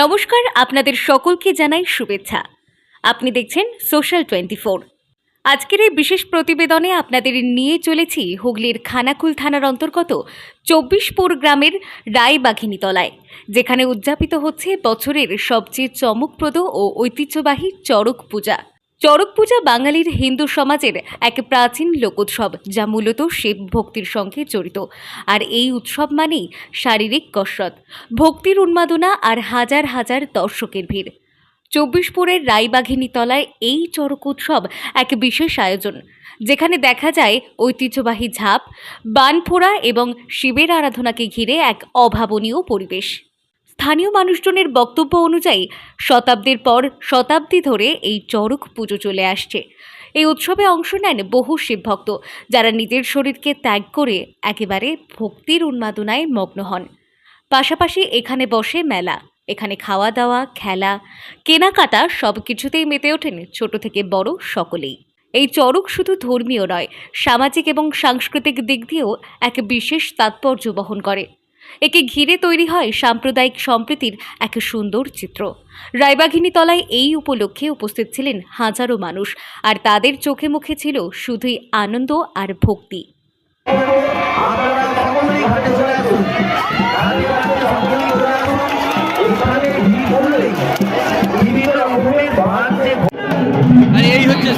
নমস্কার, আপনাদের সকলকে জানাই শুভেচ্ছা। আপনি দেখছেন সোশ্যাল টোয়েন্টি ফোর আজকের এই বিশেষ প্রতিবেদনে আপনাদের নিয়ে চলেছি হুগলির খানাকুল থানার অন্তর্গত চব্বিশপুর গ্রামের রায়বাঘিনীতলায়, যেখানে উদযাপিত হচ্ছে বছরের সবচেয়ে চমকপ্রদ ও ঐতিহ্যবাহী চড়ক পূজা। চড়ক পূজা বাঙালির হিন্দু সমাজের এক প্রাচীন লোকোৎসব, যা মূলত শিব ভক্তির সঙ্গে জড়িত। আর এই উৎসব মানেই শারীরিক কসরত, ভক্তির উন্মাদনা আর হাজার হাজার দর্শকের ভিড়। চব্বিশপুরের রায়বাঘিনী তলায় এই চড়ক উৎসব এক বিশেষ আয়োজন, যেখানে দেখা যায় ঐতিহ্যবাহী ঝাঁপ, বানফোড়া এবং শিবের আরাধনাকে ঘিরে এক অভাবনীয় পরিবেশ। স্থানীয় মানুষজনের বক্তব্য অনুযায়ী শতাব্দীর পর শতাব্দী ধরে এই চড়ক পুজো চলে আসছে। এই উৎসবে অংশ নেন বহু শিবভক্ত, যারা নিজের শরীরকে ত্যাগ করে একেবারে ভক্তির উন্মাদনায় মগ্ন হন। পাশাপাশি এখানে বসে মেলা, এখানে খাওয়া দাওয়া খেলা, কেনাকাটা সব কিছুতেই মেতে ওঠেন ছোট থেকে বড় সকলেই। এই চড়ক শুধু ধর্মীয় নয়, সামাজিক এবং সাংস্কৃতিক দিক দিয়েও এক বিশেষ তাৎপর্য বহন করে। একে ঘিরে তৈরি হয় সাম্প্রদায়িক সম্প্রীতির এক সুন্দর চিত্র। রায়বাঘিনী তলায় এই উপলক্ষে উপস্থিত ছিলেন হাজারো মানুষ, আর তাদের চোখে মুখে ছিল শুধুই আনন্দ আর ভক্তি। এই হচ্ছে